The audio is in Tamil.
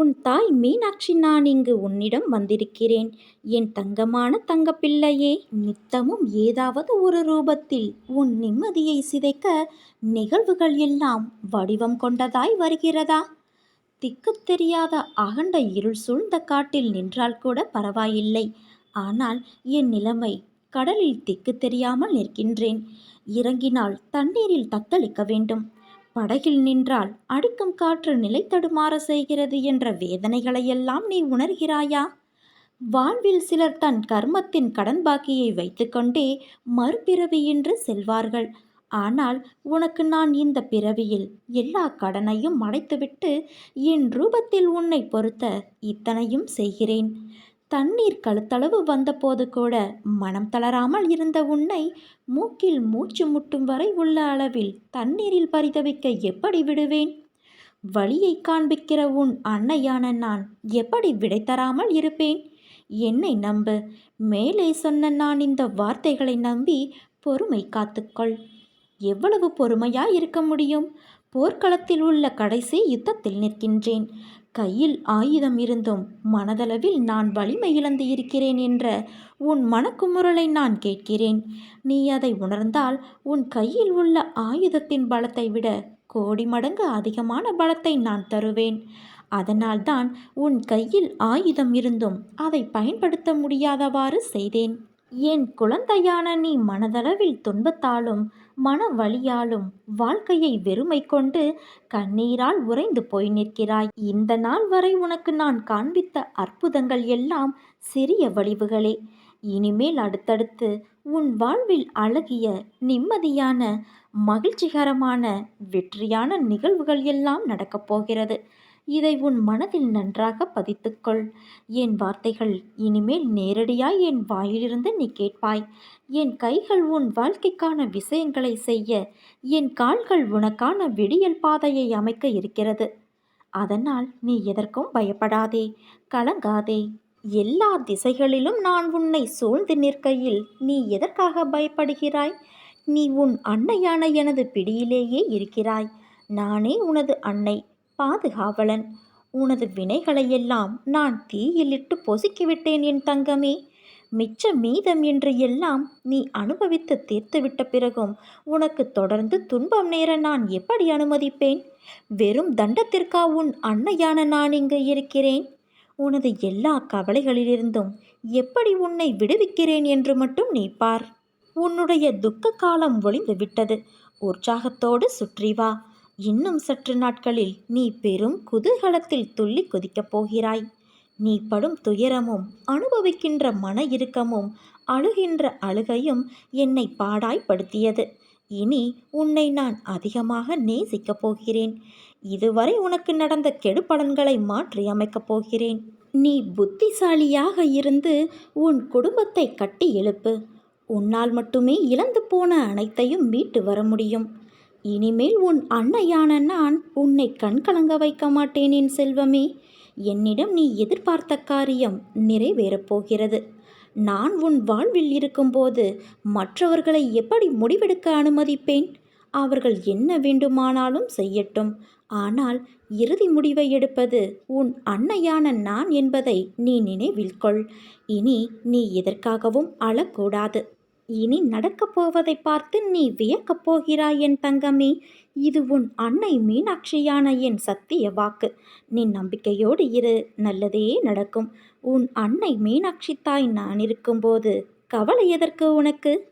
உன் தாய் மீனாட்சி நான் இங்கு உன்னிடம் வந்திருக்கிறேன். என் தங்கமான தங்கப்பிள்ளையே நித்தமும் ஏதாவது ஒரு ரூபத்தில் உன் நிம்மதியை சிதைக்க நிகழ்வுகள் எல்லாம் வடிவம் கொண்டதாய் வருகிறதா? திக்கு தெரியாத அகண்ட இருள் சூழ்ந்த காட்டில் நின்றால் கூட பரவாயில்லை. ஆனால் என் நிலைமை கடலில் திக்கு தெரியாமல் நிற்கின்றேன். இறங்கினால் தண்ணீரில் தத்தளிக்க வேண்டும். படகில் நின்றால் அடிக்கும் காற்று நிலை தடுமாற செய்கிறது என்ற வேதனைகளையெல்லாம் நீ உணர்கிறாயா? வாழ்வில் சிலர் தன் கர்மத்தின் கடன் பாக்கியை வைத்துக்கொண்டே மறுபிறவியின்றி செல்வார்கள். ஆனால் உனக்கு நான் இந்த பிறவியில் எல்லா கடனையும் அடைத்துவிட்டு என் ரூபத்தில் உன்னை பொறுத்த இத்தனையும் செய்கிறேன். தண்ணீர் கழுத்தளவு வந்தபோது கூட மனம் தளராமல் இருந்த உன்னை மூக்கில் மூச்சு முட்டும் வரை உள்ள அளவில் தண்ணீரில் பரிதவிக்க எப்படி விடுவேன்? வழியை காண்பிக்கிற உன் அன்னையான நான் எப்படி விடை தராமல் இருப்பேன்? என்னை நம்பு. மேலே சொன்ன நான் இந்த வார்த்தைகளை நம்பி பொறுமை காத்துக்கொள். எவ்வளவு பொறுமையா இருக்க முடியும்? போர்க்களத்தில் உள்ள கடைசி யுத்தத்தில் நிற்கின்றேன். கையில் ஆயுதம் இருந்தும் மனதளவில் நான் வலிமை இழந்து இருக்கிறேன் என்ற உன் மனக்குமுறலை நான் கேட்கிறேன். நீ அதை உணர்ந்தால் உன் கையில் உள்ள ஆயுதத்தின் பலத்தை விட கோடி மடங்கு அதிகமான பலத்தை நான் தருவேன். அதனால்தான் உன் கையில் ஆயுதம் இருந்தும் அதை பயன்படுத்த முடியாதவாறு செய்தேன். என் குழந்தையான நீ மனதளவில் துன்பத்தாலும் மன வழியாலும் வாழ்க்கையை வெறுமை கொண்டு கண்ணீரால் உறைந்து போய் நிற்கிறாய். இந்த நாள் வரை உனக்கு நான் காண்பித்த அற்புதங்கள் எல்லாம் சிறிய வடிவுகளே. இனிமேல் அடுத்தடுத்து உன் வாழ்வில் அழகிய நிம்மதியான மகிழ்ச்சிகரமான வெற்றியான நிகழ்வுகள் எல்லாம் நடக்கப் போகிறது. இதை உன் மனதில் நன்றாக பதித்துக்கொள். என் வார்த்தைகள் இனிமேல் நேரடியாய் என் வாயிலிருந்து நீ கேட்பாய். என் கைகள் உன் வாழ்க்கைக்கான விஷயங்களை செய்ய. என் கால்கள் உனக்கான விடியல் பாதையை அமைக்க இருக்கிறது. அதனால் நீ எதற்கும் பயப்படாதே. கலங்காதே. எல்லா திசைகளிலும் நான் உன்னை சூழ்ந்து நிற்கையில் நீ எதற்காக பயப்படுகிறாய்? நீ உன் அன்னையான எனது பிடியிலேயே இருக்கிறாய். நானே உனது அன்னை. பாதுகாவலன். உனது வினைகளையெல்லாம் நான் தீயிலிட்டு பொசுக்கிவிட்டேன் என் தங்கமே. மிச்ச மீதம் என்று எல்லாம் நீ அனுபவித்து தீர்த்துவிட்ட பிறகும் உனக்கு தொடர்ந்து துன்பம் நேர நான் எப்படி அனுமதிப்பேன்? வெறும் தண்டத்திற்கா உன் அன்னையான நான் இங்கு இருக்கிறேன்? உனது எல்லா கவலைகளிலிருந்தும் எப்படி உன்னை விடுவிக்கிறேன் என்று மட்டும் நீ பார். உன்னுடைய துக்க காலம் ஒளிந்து விட்டது உற்சாகத்தோடு சுற்றி வா. இன்னும் சற்று நாட்களில் நீ பெரும் குதூகலத்தில் துள்ளி குதிக்கப் போகிறாய். நீ படும் துயரமும் அனுபவிக்கின்ற மன இறுக்கமும் அழுகின்ற அழுகையும் என்னை பாடாய்ப்படுத்தியது. இனி உன்னை நான் அதிகமாக நேசிக்கப் போகிறேன். இதுவரை உனக்கு நடந்த கெடுபலன்களை மாற்றி அமைக்கப் போகிறேன். நீ புத்திசாலியாக இருந்து உன் குடும்பத்தை கட்டி எழுப்பு. உன்னால் மட்டுமே இழந்து போன அனைத்தையும் மீட்டு வர முடியும். இனிமேல் உன் அன்னையான நான் உன்னை கண்கலங்க வைக்க மாட்டேன் என் செல்வமே. என்னிடம் நீ எதிர்பார்த்த காரியம் நிறைவேறப் போகிறது. நான் உன் வாழ்வில் இருக்கும்போது மற்றவர்களை எப்படி முடிவெடுக்க அனுமதிப்பேன்? அவர்கள் என்ன வேண்டுமானாலும் செய்யட்டும். ஆனால் இறுதி முடிவை எடுப்பது உன் அன்னையான நான் என்பதை நீ நினைவில் கொள். இனி நீ எதற்காகவும் அழக்கூடாது. இனி நடக்கப் போவதை பார்த்து நீ வியக்கப் போகிறாய் என் தங்கமே. இது உன் அன்னை மீனாட்சியான என் சத்திய வாக்கு. நீ நம்பிக்கையோடு இரு நல்லதே நடக்கும். உன் அன்னை மீனாட்சி தாய் நான் இருக்கும்போது கவலை எதற்கு உனக்கு?